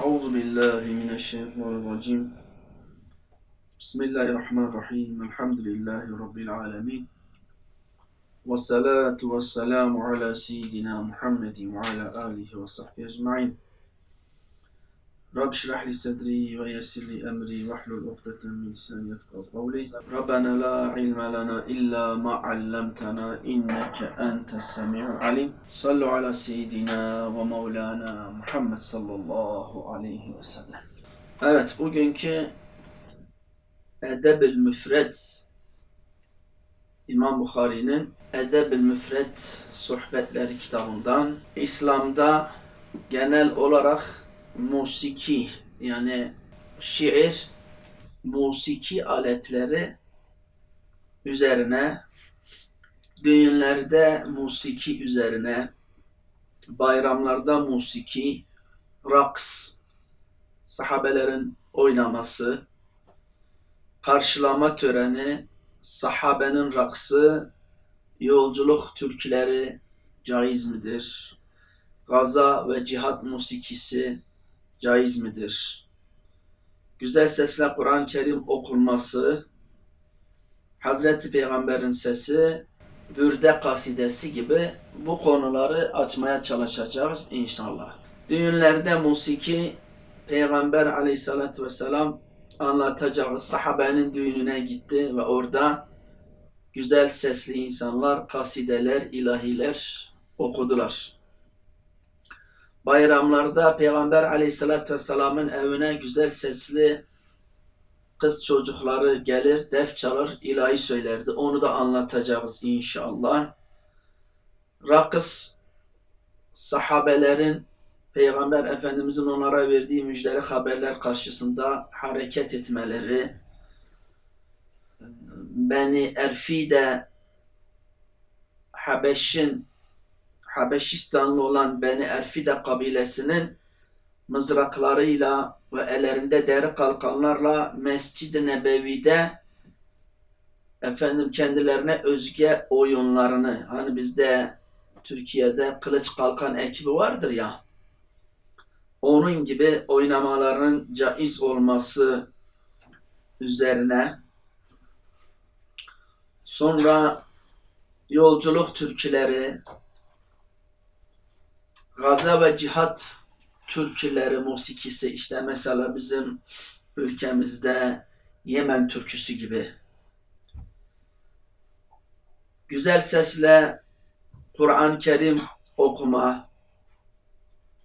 أعوذ بالله من الشيطان الرجيم بسم الله الرحمن الرحيم الحمد لله رب العالمين والصلاة والسلام على سيدنا محمد وعلى آله وصحبه أجمعين Rab şirah li sadri ve yessir li emri ve hlul ukdeten min lisan yefkav kavli. Rabbena la ilme lana illa ma allamtana inneke entes semi'u alim. Sallu ala seyyidina ve mevlana Muhammed sallallahu aleyhi ve sellem. Evet bugünkü Edeb-ül Müfret İmam Bukhari'nin Edeb-ül Müfret Sohbetleri kitabından İslam'da genel olarak musiki yani şiir, musiki aletleri üzerine düğünlerde musiki üzerine bayramlarda musiki, raks, sahabelerin oynaması, karşılama töreni, sahabenin raksı, yolculuk türküleri caiz midir? Gaza ve cihat musikisi caiz midir? Güzel sesle Kur'an-ı Kerim okunması, Hazreti Peygamber'in sesi, Bürde kasidesi gibi bu konuları açmaya çalışacağız inşallah. Düğünlerde musiki Peygamber aleyhissalatü vesselam anlatacağız. Sahabenin düğününe gitti ve orada güzel sesli insanlar kasideler, ilahiler okudular. Bayramlarda Peygamber aleyhissalatü vesselamın evine güzel sesli kız çocukları gelir, def çalır, ilahi söylerdi. Onu da anlatacağız inşallah. Rakıs sahabelerin Peygamber Efendimizin onlara verdiği müjdeli haberler karşısında hareket etmeleri, Beni Erfi'de Habeş'in Habeşistanlı olan Beni Erfide kabilesinin mızraklarıyla ve ellerinde deri kalkanlarla Mescid-i Nebevi'de efendim kendilerine özge oyunlarını hani bizde Türkiye'de kılıç kalkan ekibi vardır ya onun gibi oynamaların caiz olması üzerine sonra yolculuk türküleri gaza ve cihat türküleri, musikisi işte mesela bizim ülkemizde Yemen türküsü gibi. Güzel sesle Kur'an-ı Kerim okuma.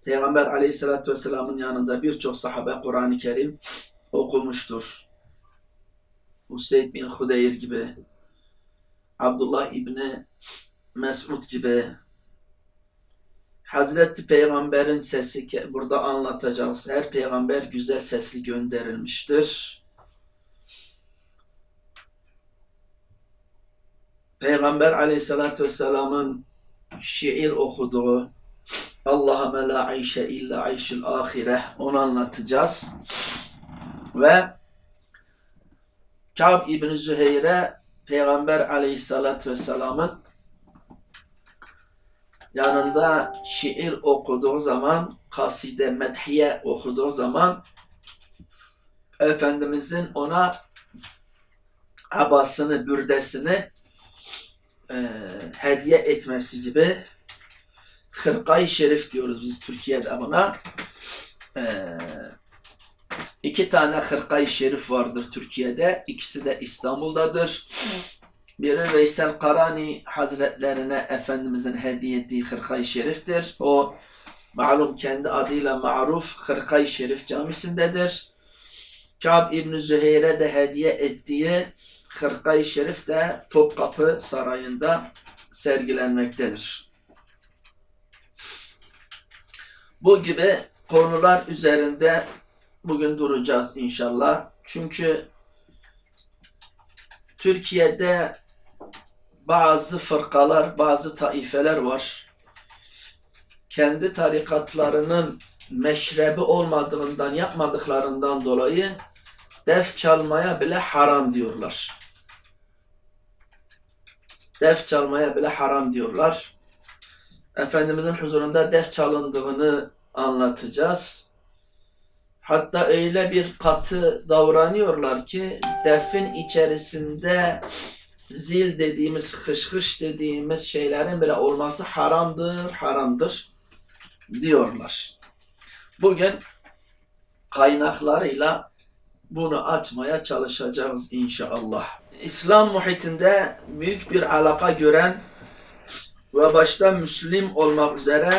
Peygamber aleyhissalatü vesselamın yanında birçok sahabe Kur'an-ı Kerim okumuştur. Hüseyin bin Hudeyr gibi, Abdullah İbni Mesud gibi, Hazreti Peygamber'in sesi burada anlatacağız. Her peygamber güzel sesli gönderilmiştir. Peygamber aleyhissalatü vesselamın şiir okuduğu Allahümme la ayşe illa ayşül ahire onu anlatacağız. Ve Kâb İbni Züheyre Peygamber aleyhissalatü vesselamın yanında şiir okuduğu zaman, kaside, medhiye okuduğu zaman Efendimizin ona abasını, bürdesini e, hediye etmesi gibi hırkayı şerif diyoruz biz Türkiye'de buna. E, iki tane hırkayı şerif vardır Türkiye'de. İkisi de İstanbul'dadır. Biri Veysel Karani Hazretlerine Efendimizin hediye ettiği hırkayı şeriftir. O malum kendi adıyla maruf hırkayı şerif camisindedir. Kâb İbni Züheyre de hediye ettiği hırkayı şerif de Topkapı Sarayı'nda sergilenmektedir. Bu gibi konular üzerinde bugün duracağız inşallah. Çünkü Türkiye'de bazı fırkalar, bazı taifeler var. Kendi tarikatlarının meşrebi olmadığından, yapmadıklarından dolayı def çalmaya bile haram diyorlar. Def çalmaya bile haram diyorlar. Efendimizin huzurunda def çalındığını anlatacağız. Hatta öyle bir katı davranıyorlar ki defin içerisinde zil dediğimiz, hış hış dediğimiz şeylerin bile olması haramdır, haramdır diyorlar. Bugün kaynaklarıyla bunu açmaya çalışacağız inşallah. İslam muhitinde büyük bir alaka gören ve başta Müslim olmak üzere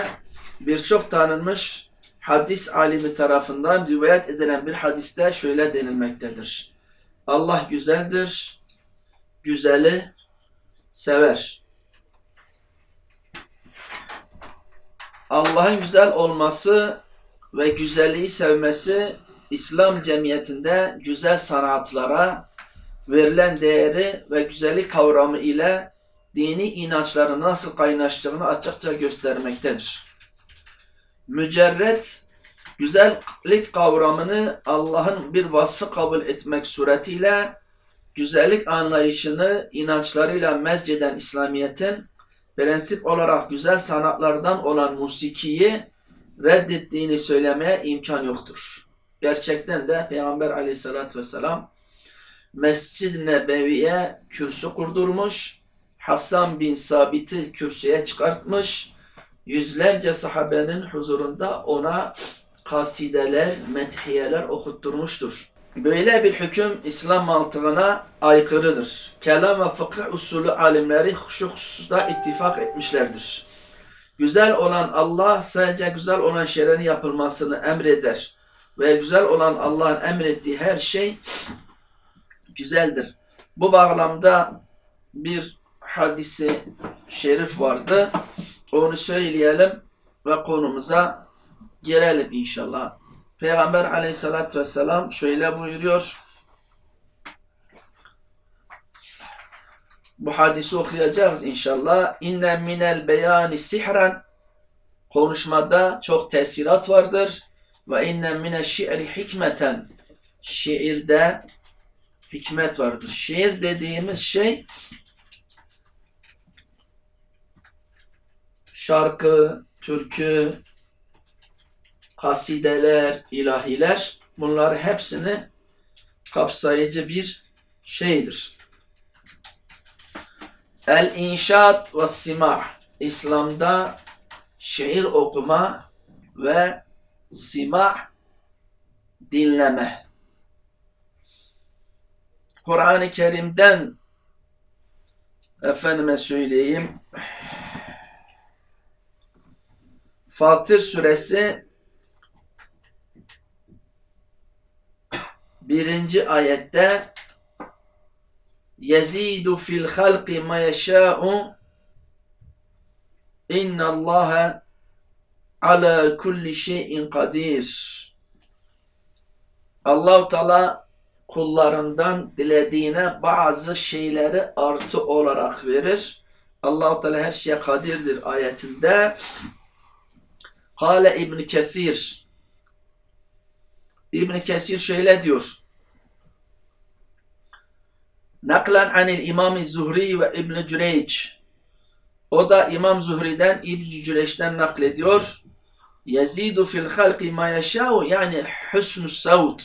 birçok tanınmış hadis alimi tarafından rivayet edilen bir hadiste şöyle denilmektedir. Allah güzeldir, güzeli sever. Allah'ın güzel olması ve güzelliği sevmesi İslam cemiyetinde güzel sanatlara verilen değeri ve güzellik kavramı ile dini inançların nasıl kaynaştığını açıkça göstermektedir. Mücerret güzellik kavramını Allah'ın bir vasfı kabul etmek suretiyle güzellik anlayışını inançlarıyla mezceden İslamiyet'in prensip olarak güzel sanatlardan olan musikiyi reddettiğini söylemeye imkan yoktur. Gerçekten de Peygamber aleyhissalatü vesselam Mescid-i Nebevi'ye kürsü kurdurmuş, Hasan bin Sabit'i kürsüye çıkartmış, yüzlerce sahabenin huzurunda ona kasideler, methiyeler okutturmuştur. Böyle bir hüküm İslam mantığına aykırıdır. Kelam ve fıkıh usulü alimleri şu hususta ittifak etmişlerdir. Güzel olan Allah sadece güzel olan şeylerin yapılmasını emreder ve güzel olan Allah'ın emrettiği her şey güzeldir. Bu bağlamda bir hadisi şerif vardı. Onu söyleyelim ve konumuza girelim inşallah. Peygamber aleyhissalatü vesselam şöyle buyuruyor. Bu hadisi okuyacağız inşallah. İnne minel beyani sihren konuşmada çok tesirat vardır. Ve inne mine şi'ri hikmeten şiirde hikmet vardır. Şiir dediğimiz şey şarkı, türkü, kasideler, ilahiler bunlar hepsini kapsayıcı bir şeydir. El inşaat ve simah İslam'da şiir okuma ve simah dinleme. Kur'an-ı Kerim'den efendime söyleyeyim Fatır suresi birinci ayette yezidu fil halqi ma yeşâ'u innallâhe ala kulli şeyin kadir. Allahu Teala kullarından dilediğine bazı şeyleri artı olarak verir. Allahu Teala her şeye kadirdir ayetinde. Kale İbn Kesir İbn Kesir şöyle diyor. Naklen anil İmam Zuhri ve İbn Cüreyç. O da İmam Zuhri'den İbn Cüreyç'ten naklediyor. Yezidu fil halqi ma yeşâ'u yani husnü savt.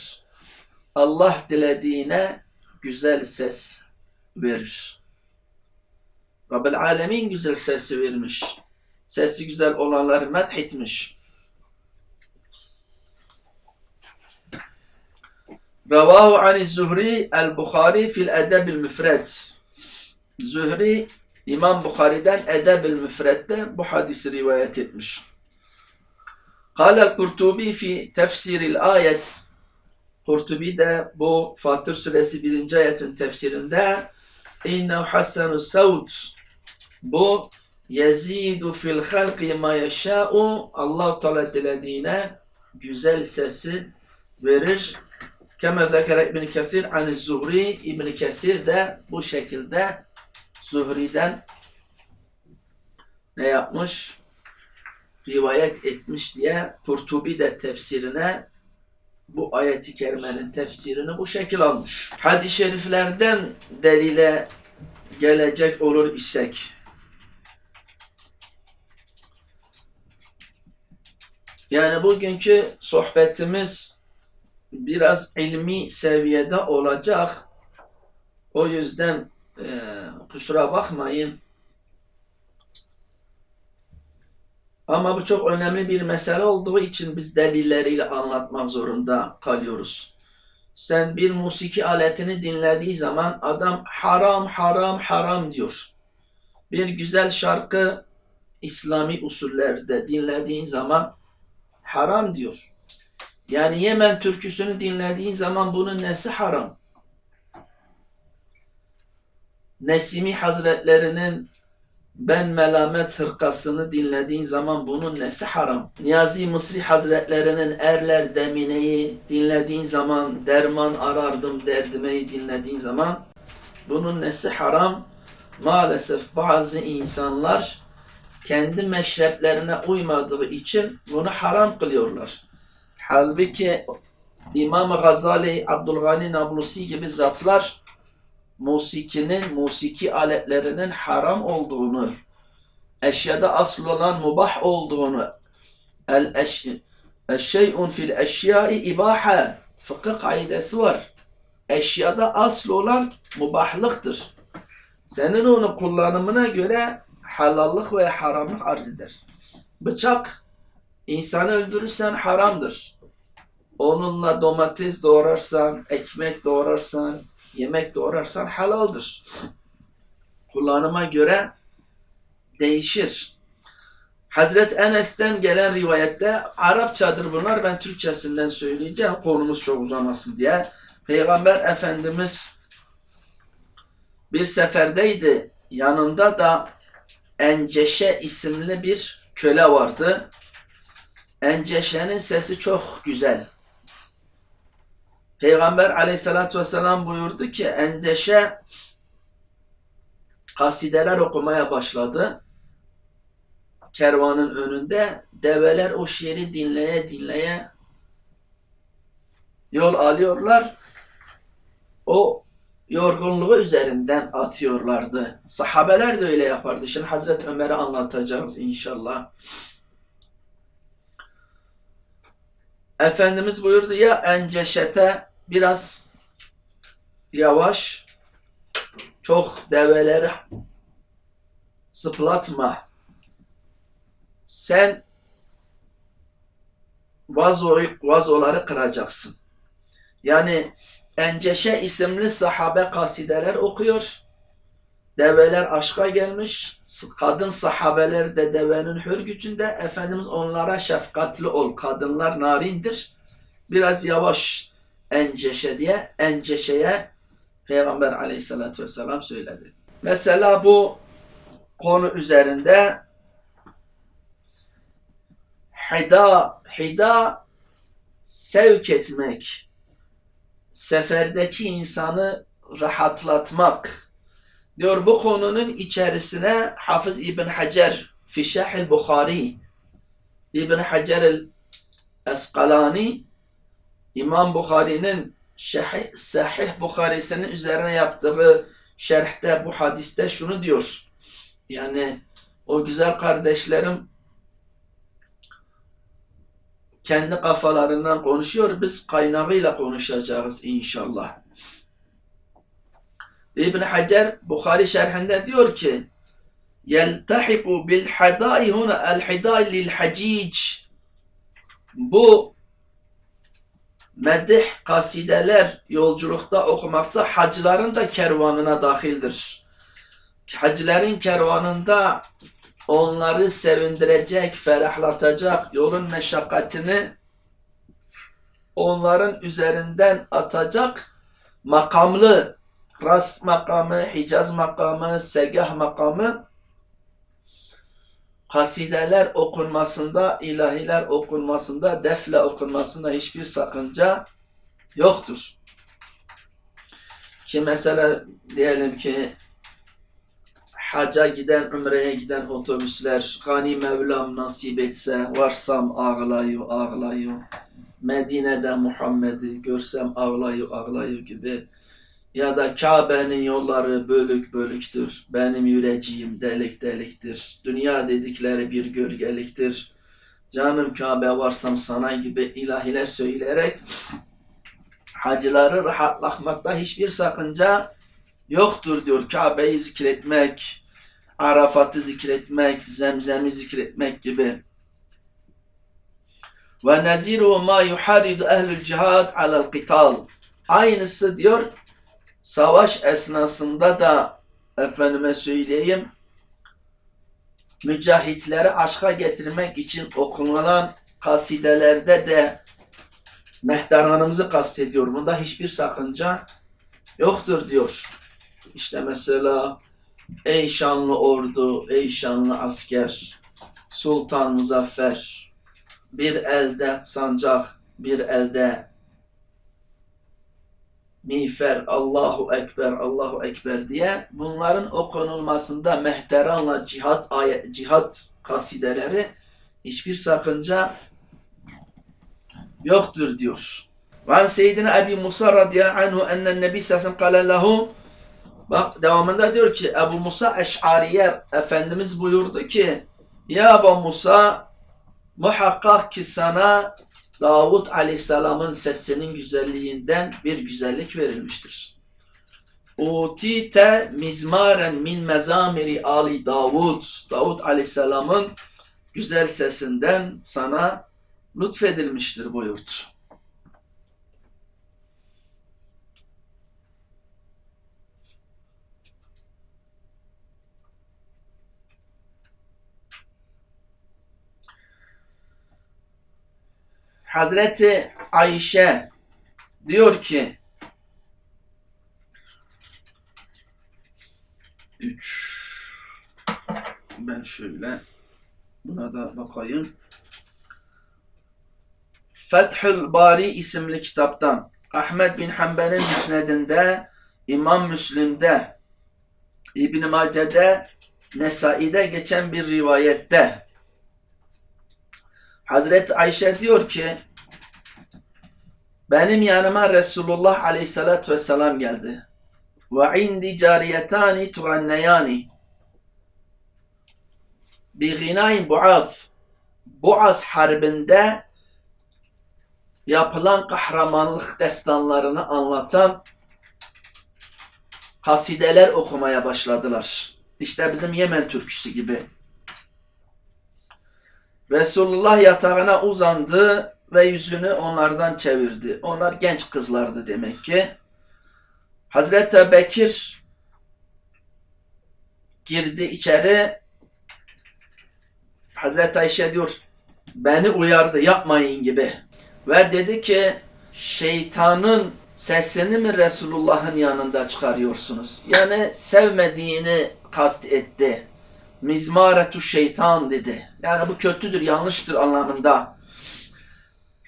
Allah dilediğine güzel ses verir. Rabbel Alemin güzel sesi vermiş. Sesi güzel olanları methetmiş. Ravahu aniz Zuhri el Bukhari fil edebil müfret. Zuhri İmam Bukhari'den edebil müfrette bu hadisi rivayet etmiş. Kâlel Kurtubi fi tefsiril ayet. Kurtubi de bu Fatır Suresi 1. ayetin tefsirinde innehu hassanu savt. Bu yezidu fil halki ma yeşâ'u Allah-u Teala dilediğine güzel sesi verir. Kema zekere İbn Kesir an Zuhri İbn Kesir de bu şekilde Zuhri'den ne yapmış? Rivayet etmiş diye Kurtubi de tefsirine bu ayeti kerimenin tefsirini bu şekil almış. Hadis-i şeriflerden delile gelecek olur isek yani bugünkü sohbetimiz biraz ilmi seviyede olacak. O yüzden e, kusura bakmayın. Ama bu çok önemli bir mesele olduğu için biz delilleriyle anlatmak zorunda kalıyoruz. Sen bir musiki aletini dinlediği zaman adam haram haram haram diyor. Bir güzel şarkı İslami usullerde dinlediğin zaman haram diyor. Yani Yemen türküsünü dinlediğin zaman bunun nesi haram? Nesimi Hazretlerinin Ben Melamet hırkasını dinlediğin zaman bunun nesi haram? Niyazi Mısri Hazretlerinin Erler Demine'yi dinlediğin zaman, Derman Arardım Derdime'yi dinlediğin zaman bunun nesi haram? Maalesef bazı insanlar kendi meşreplerine uymadığı için bunu haram kılıyorlar. Halbuki İmam Gazali, Abdülgani Nablusi gibi zatlar musikinin, musiki aletlerinin haram olduğunu, eşyada asıl olan mubah olduğunu, el eş fil eşyai ibaha fıkıh kaidesi var. Eşyada asıl olan mubahlıktır. Senin onu kullanımına göre halallık ve haramlık arz eder. Bıçak insanı öldürürsen haramdır. Onunla domates doğrarsan, ekmek doğrarsan, yemek doğrarsan halaldır. Kullanıma göre değişir. Hazret Enes'ten gelen rivayette Arapçadır bunlar ben Türkçesinden söyleyeceğim konumuz çok uzamasın diye. Peygamber Efendimiz bir seferdeydi. Yanında da Enceşe isimli bir köle vardı. Enceşe'nin sesi çok güzel. Peygamber aleyhissalatü vesselam buyurdu ki Endeşe kasideler okumaya başladı. Kervanın önünde develer o şiiri dinleye dinleye yol alıyorlar. O yorgunluğu üzerinden atıyorlardı. Sahabeler de öyle yapardı. Şimdi Hazreti Ömer'e anlatacağız inşallah. Efendimiz buyurdu ya enceşete biraz yavaş çok develeri zıplatma. Sen vazoyu, vazoları kıracaksın. Yani Enceşe isimli sahabe kasideler okuyor. Develer aşka gelmiş. Kadın sahabeler de devenin hürgücünde. Efendimiz onlara şefkatli ol. Kadınlar narindir. Biraz yavaş enceşe diye enceşeye Peygamber aleyhissalatü vesselam söyledi. Mesela bu konu üzerinde hida, hida sevk etmek, seferdeki insanı rahatlatmak. Diyor bu konunun içerisine Hafız İbn Hacer Fişah-ı Bukhari İbn Hacer el-Eskalani İmam Bukhari'nin Şahih, Sahih Bukhari'sinin üzerine yaptığı şerhte bu hadiste şunu diyor. Yani o güzel kardeşlerim kendi kafalarından konuşuyor. Biz kaynağıyla konuşacağız inşallah. İbn Hacer Bukhari şerhinde diyor ki yeltahiku bil hadai huna el hadai lil hacic bu medih kasideler yolculukta okumakta hacıların da kervanına dahildir. Hacıların kervanında onları sevindirecek, ferahlatacak yolun meşakkatini onların üzerinden atacak makamlı Ras makamı, Hicaz makamı, Segah makamı kasideler okunmasında, ilahiler okunmasında, defle okunmasında hiçbir sakınca yoktur. Ki mesela diyelim ki haca giden, ümreye giden otobüsler, Gani Mevlam nasip etse, varsam ağlayu ağlayu, Medine'de Muhammed'i görsem ağlayu ağlayu gibi ya da Kabe'nin yolları bölük bölüktür, benim yüreceğim delik deliktir, dünya dedikleri bir gölgeliktir, canım Kabe varsam sana gibi ilahiler söyleyerek hacıları rahatlatmakta hiçbir sakınca yoktur diyor. Kabe'yi zikretmek, Arafat'ı zikretmek, Zemzem'i zikretmek gibi. Ve neziru ma yuharidu ehlül cihad alel qital. Aynısı diyor savaş esnasında da efendime söyleyeyim mücahitleri aşka getirmek için okunulan kasidelerde de mehterhanımızı kastediyor. Bunda hiçbir sakınca yoktur diyor. İşte mesela ey şanlı ordu, ey şanlı asker, sultan muzaffer, bir elde sancak, bir elde miğfer, Allahu Ekber, Allahu Ekber diye bunların okunulmasında mehteranla cihat, ayet, cihat kasideleri hiçbir sakınca yoktur diyor. Ve an Seyyidina Ebi Musa radıyallahu anhu ennen nebi sallallahu kale lehu Bak devamında diyor ki Ebu Musa Eş'ariye Efendimiz buyurdu ki Ya Ebu Musa muhakkak ki sana Davud Aleyhisselam'ın sesinin güzelliğinden bir güzellik verilmiştir. Utite mizmaren min mezamiri Ali Davud. Davud Aleyhisselam'ın güzel sesinden sana lütfedilmiştir buyurdu. Hazreti Ayşe diyor ki üç ben şöyle buna da bakayım. Fethül Bari isimli kitaptan Ahmet bin Hanbel'in müsnedinde İmam Müslim'de İbn Mace'de Nesai'de geçen bir rivayette Hazreti Ayşe diyor ki benim yanıma Resulullah aleyhissalatü vesselam geldi. Ve indi cariyetani tuganneyani bi ginayin buaz Buaz harbinde yapılan kahramanlık destanlarını anlatan kasideler okumaya başladılar. İşte bizim Yemen türküsü gibi. Resulullah yatağına uzandı ve yüzünü onlardan çevirdi. Onlar genç kızlardı demek ki. Hazreti Bekir girdi içeri. Hazreti Ayşe diyor beni uyardı yapmayın gibi. Ve dedi ki şeytanın sesini mi Resulullah'ın yanında çıkarıyorsunuz? Yani sevmediğini kast etti. Mizmaretu şeytan dedi. Yani bu kötüdür, yanlıştır anlamında.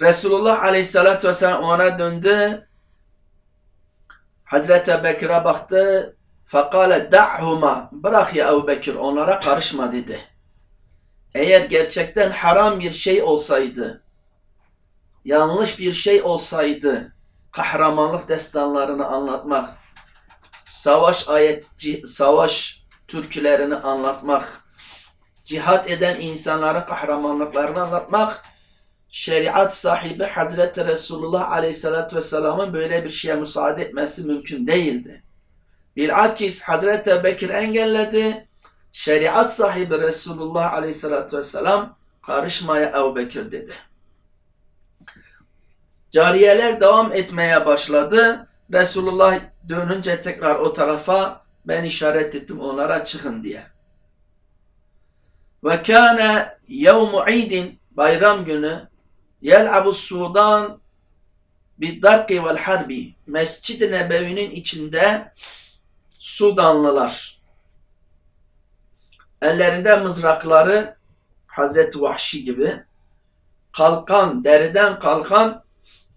Resulullah aleyhissalatü vesselam ona döndü. Hazreti Bekir'e baktı. Fakale da'huma. Bırak ya Ebu Bekir onlara karışma dedi. Eğer gerçekten haram bir şey olsaydı, yanlış bir şey olsaydı, kahramanlık destanlarını anlatmak, savaş ayet, savaş türkülerini anlatmak, cihat eden insanların kahramanlıklarını anlatmak, şeriat sahibi Hazreti Resulullah Aleyhisselatü Vesselam'ın böyle bir şeye müsaade etmesi mümkün değildi. Bilakis Hazreti Bekir engelledi, şeriat sahibi Resulullah Aleyhisselatü Vesselam karışmaya Ebu Bekir dedi. Cariyeler devam etmeye başladı. Resulullah dönünce tekrar o tarafa ben işaret ettim onlara çıkın diye. Ve kâne yevmu idin bayram günü yel'abu sudan biddarki vel harbi Mescid-i Nebevi'nin içinde Sudanlılar ellerinde mızrakları Hazreti Vahşi gibi kalkan, deriden kalkan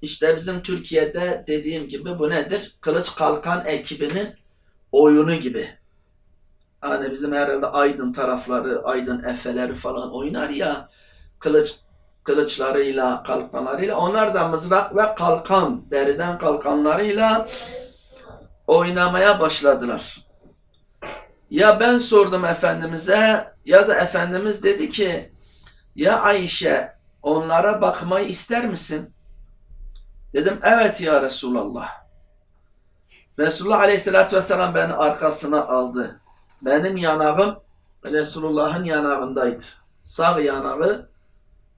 işte bizim Türkiye'de dediğim gibi bu nedir? Kılıç Kalkan ekibinin oyunu gibi. Hani bizim herhalde Aydın tarafları, Aydın Efeleri falan oynar ya kılıç kılıçlarıyla, kalkanlarıyla. Onlar da mızrak ve kalkan, deriden kalkanlarıyla oynamaya başladılar. Ya ben sordum Efendimiz'e ya da Efendimiz dedi ki ya Ayşe onlara bakmayı ister misin? Dedim evet ya Resulallah. Resulullah Aleyhisselatü Vesselam beni arkasına aldı. Benim yanağım Resulullah'ın yanağındaydı. Sağ yanağı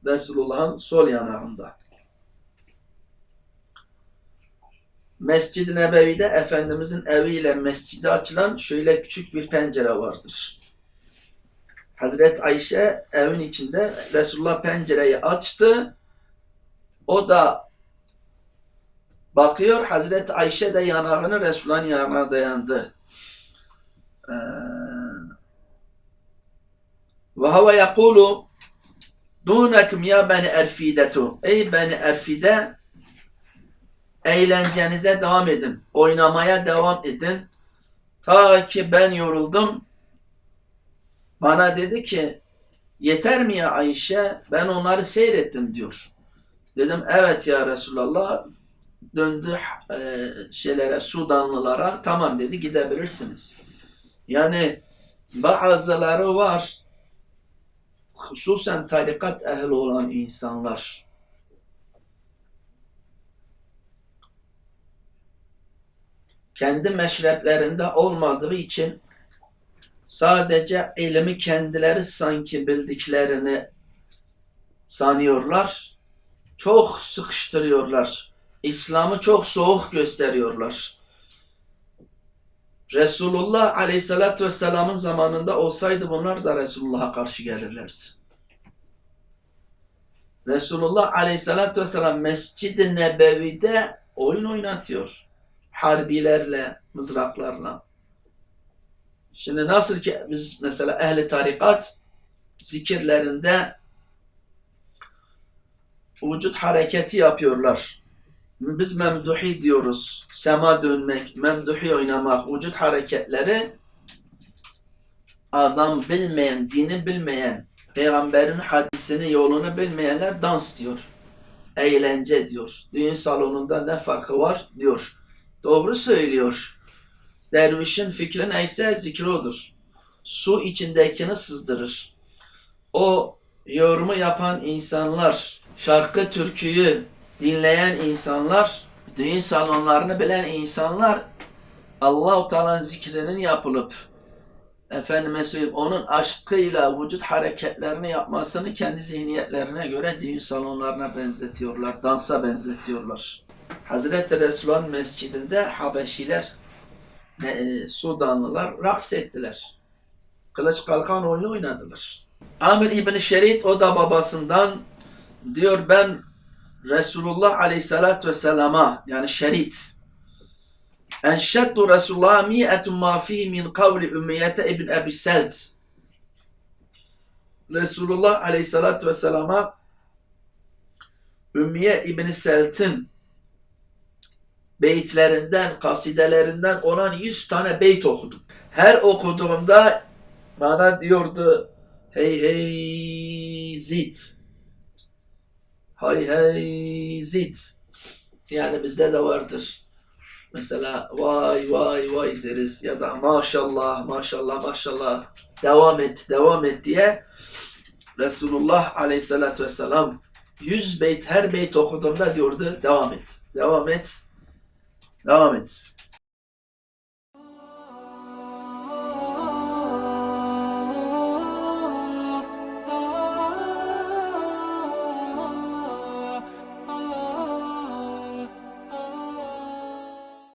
Resulullah'ın sol yanağında. Mescid-i Nebevi'de Efendimizin eviyle mescide açılan şöyle küçük bir pencere vardır. Hazreti Ayşe evin içinde Resulullah pencereyi açtı. O da bakıyor Hazreti Ayşe de yanağını Resulullah'ın yanağına dayandı. Ee, Ve hava yakulu dunekum ya beni erfidetu. Ey beni erfide eğlencenize devam edin. Oynamaya devam edin. Ta ki ben yoruldum. Bana dedi ki yeter mi ya Ayşe? Ben onları seyrettim diyor. Dedim evet ya Resulallah. Döndü e, şeylere Sudanlılara tamam dedi gidebilirsiniz. Yani bazıları var hususen tarikat ehli olan insanlar kendi meşreplerinde olmadığı için sadece ilmi kendileri sanki bildiklerini sanıyorlar. Çok sıkıştırıyorlar. İslam'ı çok soğuk gösteriyorlar. Resulullah Aleyhisselatü Vesselam'ın zamanında olsaydı bunlar da Resulullah'a karşı gelirlerdi. Resulullah Aleyhisselatü Vesselam Mescid-i Nebevi'de oyun oynatıyor. Harbilerle, mızraklarla. Şimdi nasıl ki biz mesela ehli tarikat zikirlerinde vücut hareketi yapıyorlar. Biz memduhi diyoruz. Sema dönmek, memduhi oynamak, vücut hareketleri adam bilmeyen, dini bilmeyen, peygamberin hadisini, yolunu bilmeyenler dans diyor. Eğlence diyor. Düğün salonunda ne farkı var diyor. Doğru söylüyor. Dervişin fikri neyse zikri odur. Su içindekini sızdırır. O yorumu yapan insanlar, şarkı türküyü dinleyen insanlar, düğün salonlarını bilen insanlar Allah-u Teala'nın zikrinin yapılıp efendime söyleyeyim onun aşkıyla vücut hareketlerini yapmasını kendi zihniyetlerine göre düğün salonlarına benzetiyorlar, dansa benzetiyorlar. Hazreti Resulullah'ın mescidinde Habeşiler, e, Sudanlılar raks ettiler. Kılıç kalkan oyunu oynadılar. Amir İbni Şerit o da babasından diyor ben Resulullah Aleyhisselatü Vesselam'a yani şerit. Enşeddu Resulullah mi'etun ma fi min kavli ümmiyete ibn Ebi Selt Resulullah Aleyhisselatü Vesselam'a Ümmiye İbni Selt'in beytlerinden, kasidelerinden olan 100 tane beyt okudum. Her okuduğumda bana diyordu hey hey zit hay hey zit yani bizde de vardır. Mesela vay vay vay deriz ya da maşallah maşallah maşallah devam et devam et diye Resulullah aleyhissalatü vesselam 100 beyt her beyt okuduğumda diyordu devam et devam et devam et.